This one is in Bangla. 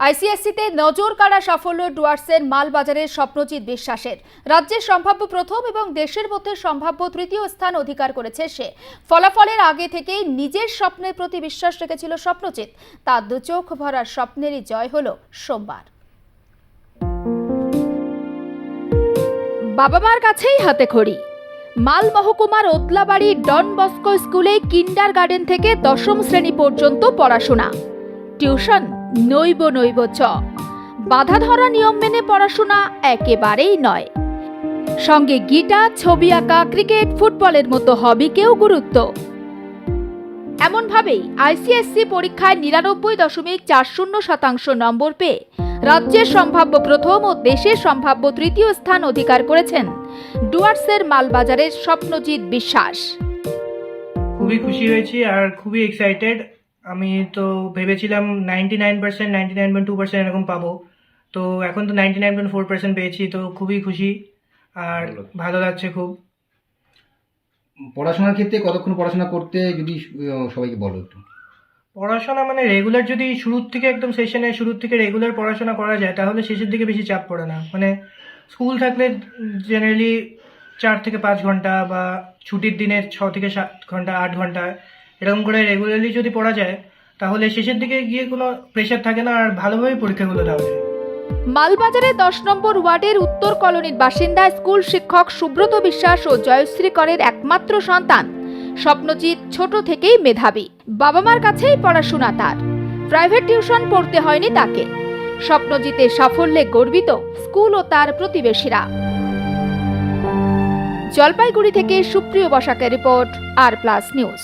আইসিএসসিতে নজর কাড়া সাফল্য ডুয়ার্সের মালবাজারের স্বপ্নজিৎ বিশ্বাসের। রাজ্যের সম্ভাব্য প্রথম এবং দেশের মধ্যে সম্ভাব্য তৃতীয় স্থান অধিকার করেছে সে। ফলাফলের আগে থেকেই নিজের স্বপ্নের প্রতি বিশ্বাস রেখেছিল স্বপ্নজিৎ। তার দু চোখ ভরা স্বপ্নেরই জয় হল সোমবার। বাবা মার কাছেই হাতে খড়ি। মাল মহকুমার ওতলাবাড়ি ডন বস্কো স্কুলে কিন্ডার গার্ডেন থেকে দশম শ্রেণি পর্যন্ত পড়াশোনা। টিউশন নৈব নৈব চ। বাধা ধরা নিয়ম মেনে পড়াশোনা একেবারেই নয়। সঙ্গে গিটার ছবি আঁকা, ক্রিকেট, ফুটবলের মতো হবিকেও গুরুত্ব। এমনভাবেই আইসিএসসি পরীক্ষায় নিরানব্বই দশমিক চার শূন্য শতাংশ নম্বর পেয়ে রাজ্যের সম্ভাব্য প্রথম ও দেশের সম্ভাব্য তৃতীয় স্থান অধিকার করেছেন ডুয়ার্সের মালবাজারের স্বপ্নজিৎ বিশ্বাস। খুবই খুশি হয়েছি আর খুবই এক্সাইটেড আমি তো ভেবেছিলাম ninety nine percent ninety nine point two percent এরকম পাবো। তো এখন তো ninety nine point four percent পেয়েছি তো খুবই খুশি। আর ভালো লাগছে। খুব। পড়াশোনার ক্ষেত্রে কতক্ষণ পড়াশোনা করতে যদি সবাইকে বলো একটু। পড়াশোনা মানে রেগুলার যদি শুরুর থেকে একদম সেশনের শুরুর থেকে রেগুলার পড়াশোনা করা যায় তাহলে শেষের দিকে বেশি চাপ পড়ে না। মানে স্কুল থাকলে জেনারেলি চার থেকে পাঁচ ঘণ্টা বা ছুটির দিনে ছ থেকে সাত ঘণ্টা আট ঘণ্টা এরকম করে রেগুলারলি যদি পড়া যায়, তাহলে শেষের দিকে গিয়ে কোনো প্রেশার থাকে না আর ভালোভাবে পরীক্ষাগুলো দেওয়া যায়। মালবাজারের দশ নম্বর ওয়ার্ডের উত্তর কলোনির বাসিন্দা স্কুল শিক্ষক সুব্রত বিশ্বাস ও জয়শ্রী করের একমাত্র সন্তান। স্বপ্নজিৎ ছোট থেকেই মেধাবী। বাবা মার কাছেই পড়াশোনা তার। প্রাইভেট টিউশন পড়তে হয়নি তাকে। স্বপ্নজিতের সাফল্যে গর্বিত স্কুল ও তার প্রতিবেশীরা। জলপাইগুড়ি থেকে সুপ্রিয় বসাকের রিপোর্ট আর প্লাস নিউজ।